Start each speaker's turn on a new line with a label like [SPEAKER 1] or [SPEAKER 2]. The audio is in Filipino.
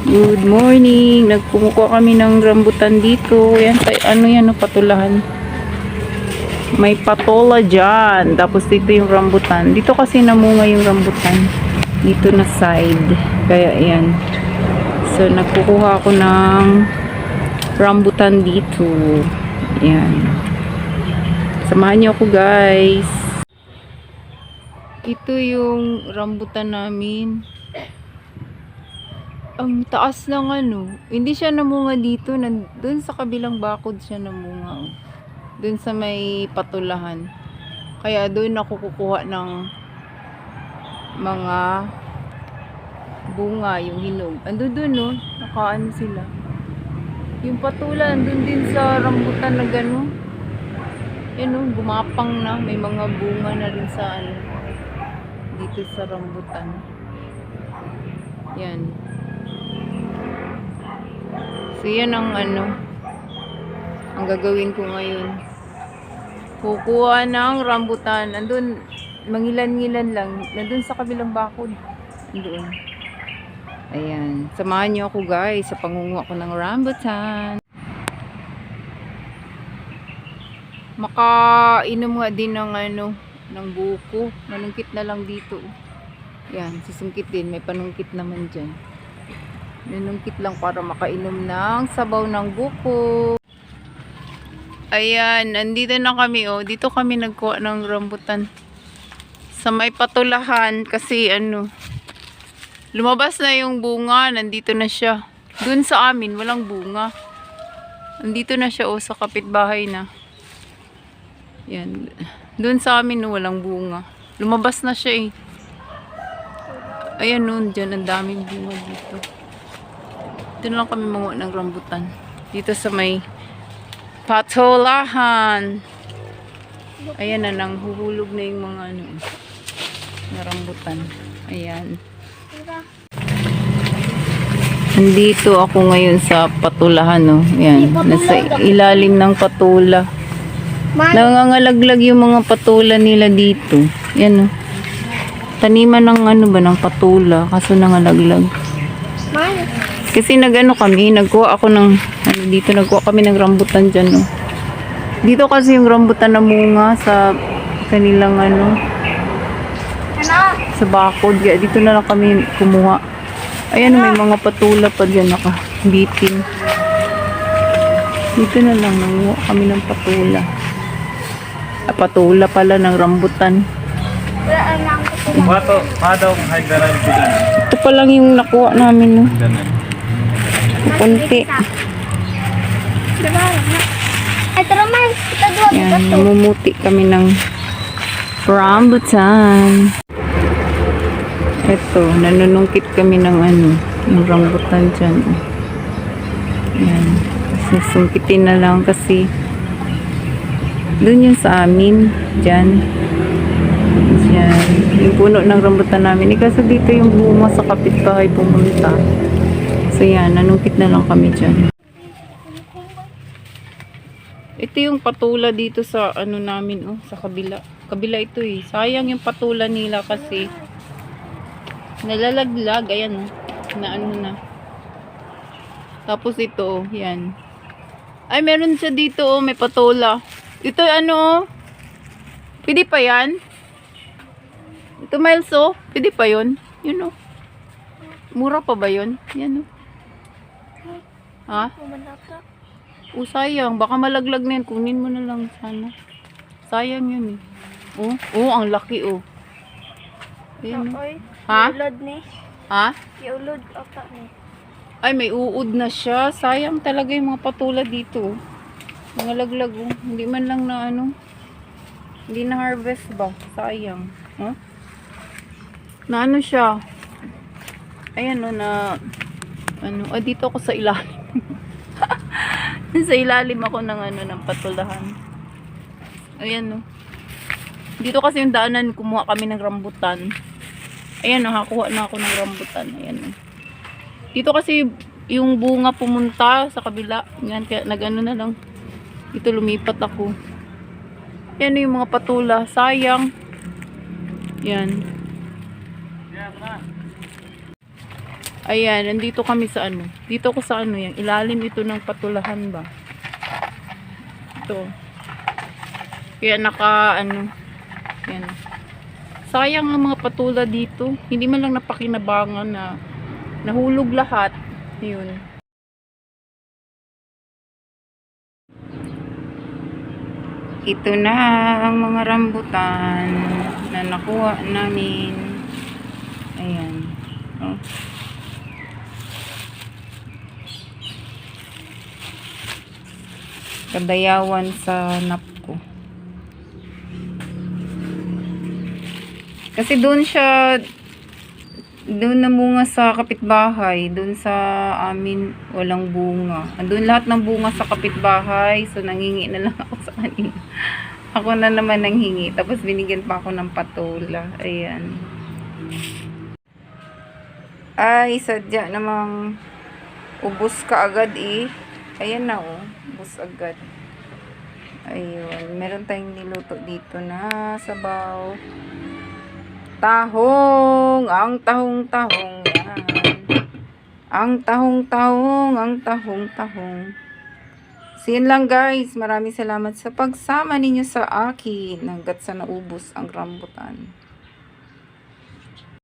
[SPEAKER 1] Good morning. Nagkumukuha kami ng rambutan dito. Yan, tay- ano yan, patulahan. May patola dyan. Tapos dito yung rambutan. Dito kasi namunga yung rambutan. Dito na side. Kaya yan. So, nagkukuha ako ng rambutan dito. Yan. Samahan niyo ako guys. Ito yung rambutan namin. Ang taas ng ano. Hindi siya namunga dito. Doon sa kabilang bakod siya namunga. oh. Doon sa may patulahan. Kaya doon ako kukuha ng mga bunga, yung hinog. Ando doon no. Nakaano sila. Yung patula, andun din sa rambutan na gano'n. Yan o, gumapang na. May mga bunga na rin sa ano. Dito sa rambutan. Yan. So yan ang ano. Ang gagawin ko ngayon. Kukuha ng rambutan. Andun, mangilan-ngilan lang. Nandun sa kabilang bakod. Andun. Ayan. Samahan niyo ako guys sa pangunguha ko ng rambutan. Makainom nga din ng ano, ng buko. Manungkit na lang dito. Yan, susungkit din. May panungkit naman dyan. Nanungkit lang para makainom ng sabaw ng buko. Ayan, andito na kami oh. Dito kami nagkuha ng rambutan. Sa may patulahan kasi ano, lumabas na yung bunga. Nandito na siya. Dun sa amin, walang bunga. Nandito na siya oh, sa kapitbahay na. Yan. Doon sa amin, no, walang bunga. Lumabas na siya eh. Ayan nun, dyan, ang daming bunga dito. Doon lang kami manguha ng rambutan. Dito sa may patolahan. Ayan na, nang huhulog na yung mga ano, na rambutan. Ayan. Nandito ako ngayon sa patulahan, no. Ayan, nasa ilalim ng patula. Nangangalaglag yung mga patula nila dito. Yan o. Taniman ng ano ba, ng patula. Kaso nangalaglag. Kasi nagano kami, nagkuha ako ng, ano dito, nagkuha kami ng rambutan dyan o. Dito kasi yung rambutan na bunga sa kanilang ano, sa bakod. Kaya dito na lang kami kumuha. Ayan, may mga patula pa dyan nakabitin. Dito na lang, nanguha kami ng patula. Ah, patula pala ng rambutan. Ito pa lang yung nakuha namin, no.
[SPEAKER 2] Dua.
[SPEAKER 1] Yan, namumuti kami ng rambutan. Ito, nanunungkit kami ng ano, ng rambutan dyan. Yan. Susungkitin na lang kasi doon yung sa amin, dyan. Dyan. Yung puno ng rambutan namin. Eh, kasi dito yung bunga sa kapitbahay pumunta. So yan, nanungkit na lang kami dyan. Ito yung patula dito sa ano namin, oh, sa kabila. Kabila ito eh. Sayang yung patula nila kasi nalalaglag. Ayan, oh, na ano na. Tapos ito, oh, yan. Ay, meron siya dito, oh, may patula. Ito, ano, oh. Pwede pa yan? Ito, Miles, oh. Pwede pa yun? Yun, oh. Mura pa ba yun? Yan, oh. Ha? Oh, sayang. Baka malaglag na yan. Kunin mo na lang sana. Sayang yun, eh. Oh, oh ang laki, oh. Ayan, oh. Ha?
[SPEAKER 2] Ulod ni.
[SPEAKER 1] Ha?
[SPEAKER 2] Iulod ata ni.
[SPEAKER 1] Ay, may uod na siya. Sayang talaga yung mga patula dito. Mga laglag, oh. Hindi man lang na ano. Hindi na harvest ba? Sayang. Huh? Na ano siya? Ayan, oh, na ano, ah, dito ako sa ilalim. sa ilalim ako ng ano, ng patulahan. Ayan, oh. Dito kasi yung daanan, kumuha kami ng rambutan. Ayan, nakakuha na ako ng rambutan. Ayan, oh. Dito kasi yung bunga pumunta sa kabila. Yan, kaya nag-ano na lang. Dito lumipat ako. Yan yung mga patula. Sayang. Yan. Ayan, nandito kami sa ano. Dito ko sa ano yan. Ilalim ito ng patulahan ba? Ito. Kaya naka ano. Yan. Sayang ang mga patula dito. Hindi man lang napakinabangan na nahulog lahat. Yun. Ito na ang mga rambutan na nakuha namin. Ayan. Oh. Kadayawan sa napko. Kasi doon siya doon na bunga sa kapitbahay, doon sa amin walang bunga. Andun lahat ng bunga sa kapitbahay, so nangingi na lang ako sa kanila. Ako na naman nanghingi, tapos binigyan pa ako ng patola. Ayan. Ay, sadya namang ubos ka agad eh. Ayan na oh, ubos agad. Ayun, meron tayong niluto dito na sabaw. Tahong, ang tahong-tahong. Ang tahong-tahong, ang tahong-tahong. So yun lang guys, maraming salamat sa pagsama ninyo sa akin hanggat sa naubos ang rambutan.